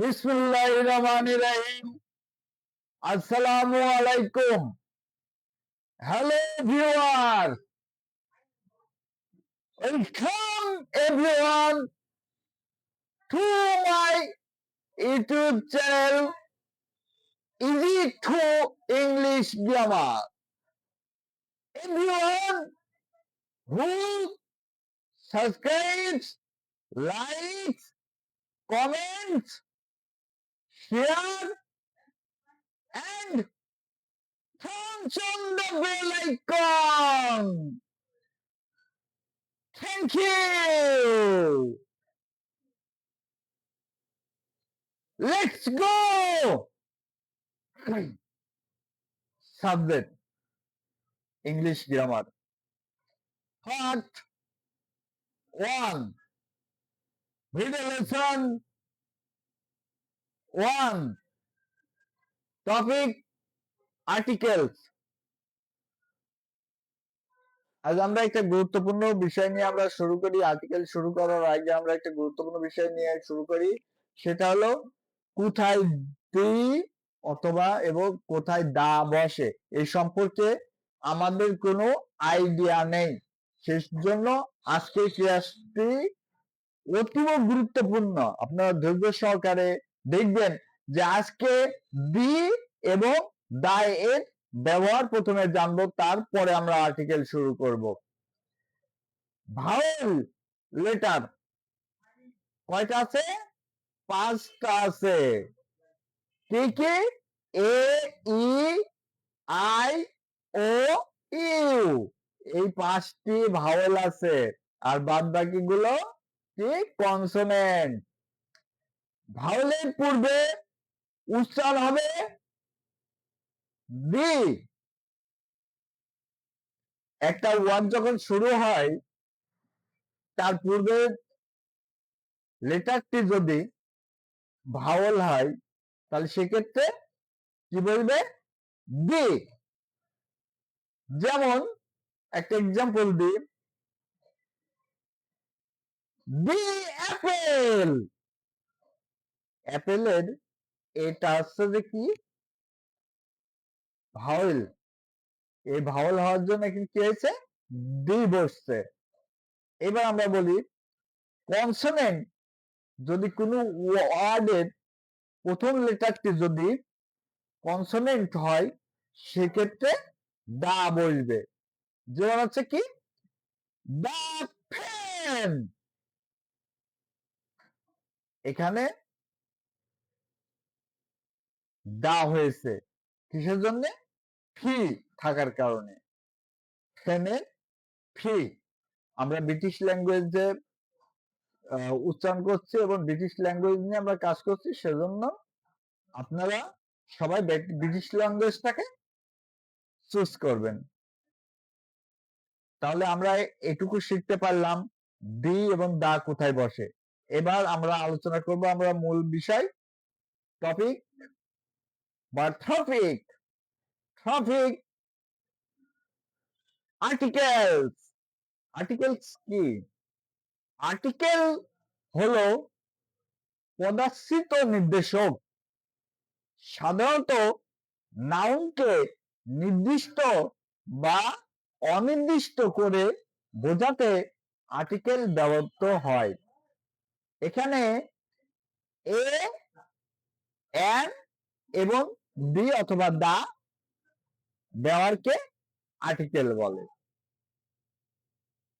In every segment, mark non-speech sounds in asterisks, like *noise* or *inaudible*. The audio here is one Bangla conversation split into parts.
বিসমুল্লাহ রহমান রহিম আসসালামু আলাইকুম। Hello viewer welcome everyone to my YouTube channel easy to English grammar everyone who subscribes, likes, comments, share and turns on the bell icon. Thank you. Let's go. *clears throat* Subject English grammar. Part 1. Video lesson 1. Topic Articles. আজ আমরা একটা গুরুত্বপূর্ণ বিষয় নিয়ে আমরা শুরু করি। আর্টিকেল শুরু করার আগে আমরা একটা গুরুত্বপূর্ণ বিষয় নিয়ে শুরু করি। সেটা হলো, কোথায় দি অথবা এবং কোথায় দা বসে? এই সম্পর্কে আমাদের কোনো আইডিয়া নেই। সেই জন্য আজকে ক্লাসটি অতীব গুরুত্বপূর্ণ। আপনারা ধৈর্য সহকারে দেখবেন যে আজকে দি এবং দা এর ব্যবহার প্রথমে জানব, তারপরে আমরা আর্টিকেল শুরু করব। ভাওয়েল লেটার কয়টা আছে? পাঁচটা আছে। কি কি? এ ই আই ও ইউ এই পাঁচটি ভাওয়েল আছে। আর বাদ বাকি গুলো কি? কনসোনেন্ট ভাওয়েলের পূর্বে উচ্চারণ হবে বি। একটা ওয়ার্ড যখন শুরু হয়, তার পূর্বে লেটারটি যদি ভাওয়াল হয়, তাহলে সেক্ষেত্রে কি বলবে? বি যেমন একটা এক্সাম্পল দি বি অ্যাপেল অ্যাপেলের এটা হচ্ছে যে কি? ভাওয়েল। এই ভাওয়েল হওয়ার জন্য কি হয়েছে? ডি বসছে। এবার আমরা বলি, কনসোনেন্ট যদি কোনো ওয়ার্ডের প্রথম লেটারটি যদি কনসোনেন্ট হয়, সেক্ষেত্রে দা বসবে। যেমন হচ্ছে কি? The fan! এখানে দা হয়েছে। কিসের জন্য? ফি থাকার কারণে। ফ্যানের ফি। আমরা ব্রিটিশ ল্যাঙ্গুয়েজে উচ্চারণ করছি এবং ব্রিটিশ ল্যাঙ্গুয়েজ নিয়ে আমরা কাজ করছি, সেজন্য আপনারা সবাই ব্রিটিশ ল্যাঙ্গুয়েজটাকে চুজ করবেন। তাহলে আমরা এটুকু শিখতে পারলাম দি এবং দা কোথায় বসে। এবার আমরা আলোচনা করব আমরা মূল বিষয়, টপিক বা টপিক টপিক আর্টিকেলস আর্টিকেলস কি? আর্টিকেল হলো পদাশ্রিত নির্দেশক। সাধারণত নাউনকে নির্দিষ্ট বা অনির্দিষ্ট করে বোঝাতে আর্টিকেল ব্যবহৃত হয়। এখানে এ এন এবং দি অথবা দা ব্যবহারকে আর্টিকেল বলে।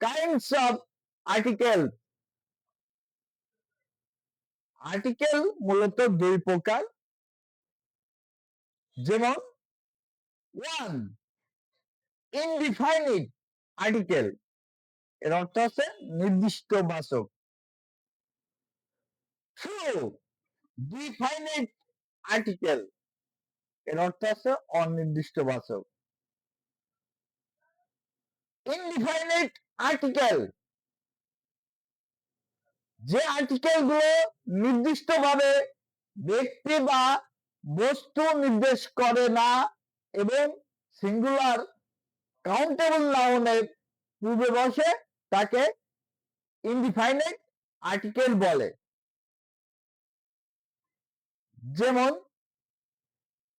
কাইন্ডস অফ আর্টিকেল আর্টিকেল মূলত দুই প্রকার। যেমন ওয়ান ইনডিফাইনিট আর্টিকেল এর অর্থ হচ্ছে নির্দিষ্ট বাচক। টু ডিফাইনিট আর্টিকেল এর অর্থ হচ্ছে অনির্দিষ্ট বাচক। ইনডিফাইনিট আর্টিকেল যে আর্টিকেলগুলো নির্দিষ্টভাবে ব্যক্তি বা বস্তু নির্দেশ করে না এবং সিঙ্গুলার কাউন্টেবল নাউনের পূর্বে বসে তাকে ইনডিফাইনেট আর্টিকেল বলে। যেমন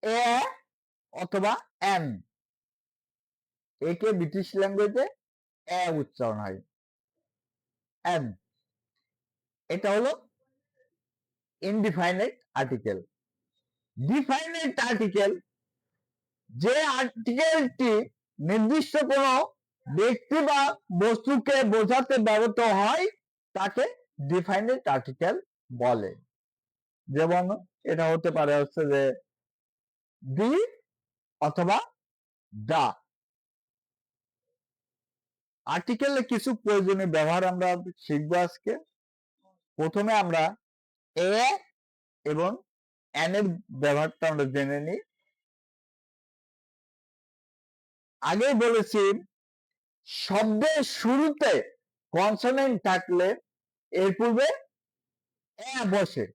এ অথবা এন। একে ব্রিটিশ ল্যাঙ্গুয়েজে এ উচ্চারণ হয়। এন। এটা হলো ইনডিফাইনাইট আর্টিকেল ডিফাইনাইট আর্টিকেল যে আর্টিকেলটি নির্দিষ্ট কোনো ব্যক্তি বা বস্তুকে বোঝাতে ব্যবহৃত হয়, তাকে ডিফাইনাইট আর্টিকেল বলে। যেমন এটা হতে পারে হচ্ছে যে দি অথবা দা। আর্টিকেলে কিছু প্রয়োজনীয় ব্যবহার আমরা শিখব আজকে। প্রথমে আমরা এ এবং এন এর ব্যবহারটা আমরা জেনে নিই। আগে বলেছি, শব্দের শুরুতে কনসোনেন্ট থাকলে এর পূর্বে এ বসে।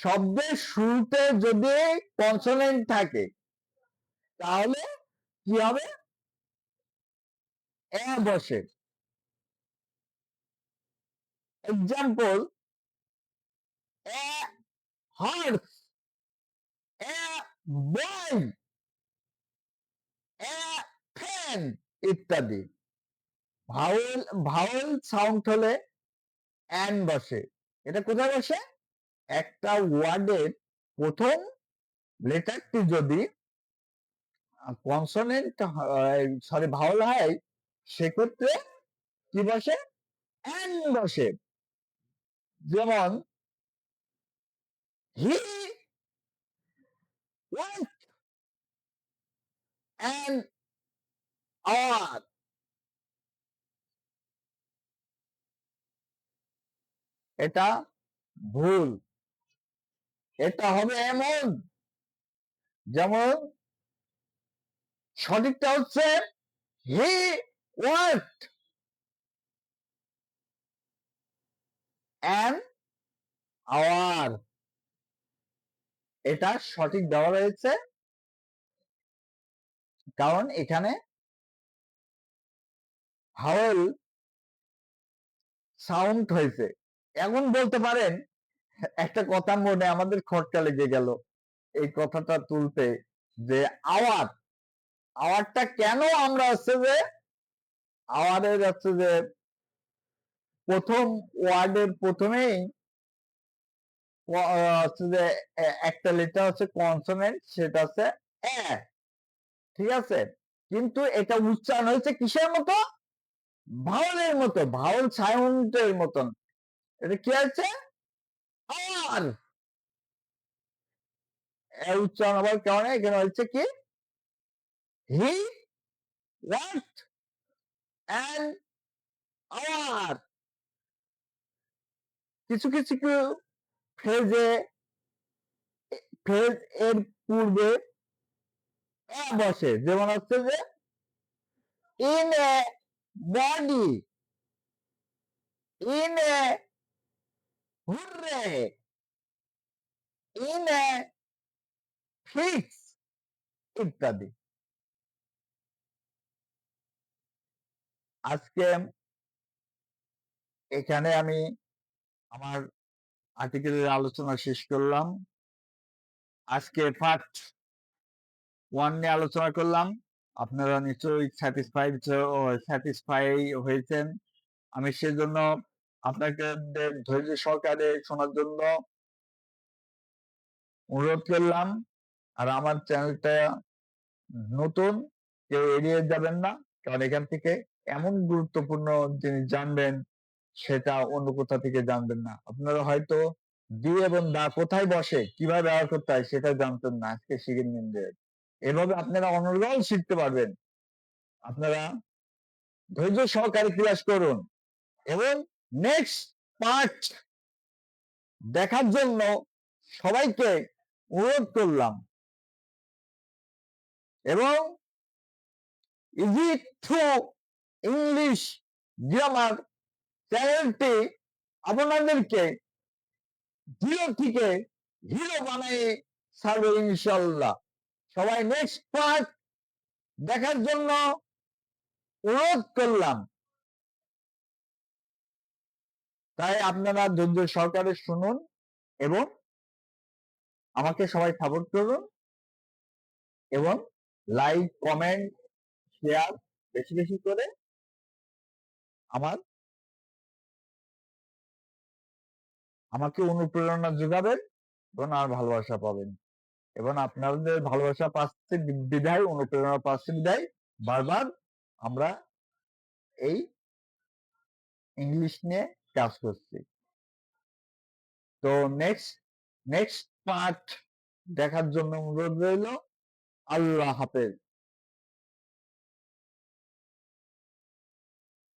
শব্দের শুরুতে যদি কনসোনেন্ট থাকে, তাহলে কি হবে? এ বসে। Example a horse a boy a fan ইত্যাদি। ভাওয়েল ভাওয়েল সাউন্ড হলে অ্যান বসে। এটা কোথায় বসে? একটা ওয়ার্ডের প্রথম লেটারটি যদি কনসোনেন্ট সরি ভাওয়াল হয়, সেক্ষেত্রে কি বসে? অ্যান বসে। যেমন হি অ্যান আওয়ার এটা ভুল। এটা হবে এমন। যেমন সঠিকটা হচ্ছে হি ওয়ার্ক অ্যান আওয়ার। এটা সঠিক দেওয়া রয়েছে। কারণ এখানে হাওয়েল সাউন্ড হয়েছে। এখন বলতে পারেন একটা কথা মনে আমাদের খটকা লেগে গেল, এই কথাটা তুলতে যে আওয়ার আওয়ারটা কেন আমরা হচ্ছে যে আওয়ারের হচ্ছে যে প্রথম ওয়ার্ডের প্রথমেই হচ্ছে যে একটা লেটার হচ্ছে কনসোনেন্ট সেটা হচ্ছে এ, ঠিক আছে? কিন্তু এটা উচ্চারণ হয়েছে কিসের মতো? ভাওয়ালের মতো ভাওয়াল সাউন্ডের মতন। এটা কি আছে আর উচ্চারণ আবার কেমন এখানে হচ্ছে কি? হি ওয়াট অ্যান্ড আওয়ার কিছু কিছু ফ্রেজে ফ্রেজ এর পূর্বে বসে। যেমন হচ্ছে যে in a body in a hurray ইত্যাদি। আজকে এখানে আমি আমার আর্টিকেলের আলোচনা শেষ করলাম। আজকে পার্ট ওয়ান নিয়ে আলোচনা করলাম। আপনারা নিশ্চয়ই স্যাটিসফাইড স্যাটিসফাই হয়েছেন। আমি সেজন্য আপনাকে ধৈর্য সহকারে শোনার জন্য অনুরোধ করলাম আর আমার চ্যানেলটা নতুন, কেউ এড়িয়ে যাবেন না। কারণ এখান থেকে এমন গুরুত্বপূর্ণ জিনিস জানবেন, সেটা অন্য কোথা থেকে জানবেন না। আপনারা হয়তো দি এবং দা কোথায় বসে, কীভাবে ব্যবহার করতে হয় সেটা জানতেন না। আজকে শিখে নিন এভাবে আপনারা অনর্গল শিখতে পারবেন। আপনারা ধৈর্য সহকারে ক্লাস করুন এবং নেক্সট পার্ট দেখার জন্য সবাইকে অনুরোধ করলাম। এবং ইজি থ্রু ইংলিশ গ্রামার চ্যানেলটি আপনাদেরকে জিরো থেকে হিরো বানাই ছাড়বে ইনশাল্লাহ সবাই নেক্সট পার্ট দেখার জন্য অনুরোধ করলাম। তাই আপনারা ধৈর্য সহকারে শুনুন এবং আমাকে সবাই সাপোর্ট করুন। এবং লাইক কমেন্ট শেয়ার বেশি বেশি করে আমার আমাকে অনুপ্রেরণা যোগাবেন এবং আর ভালোবাসা পাবেন। এবং আপনাদের ভালোবাসা পাচ্ছে, বিদায়, অনুপ্রেরণা পাচ্ছে, বিদায়। বারবার আমরা এই ইংলিশ নিয়ে কাজ করছি। তো নেক্সট নেক্সট পার্ট দেখার জন্য অনুরোধ রইল। আল্লাহ হাফেজ।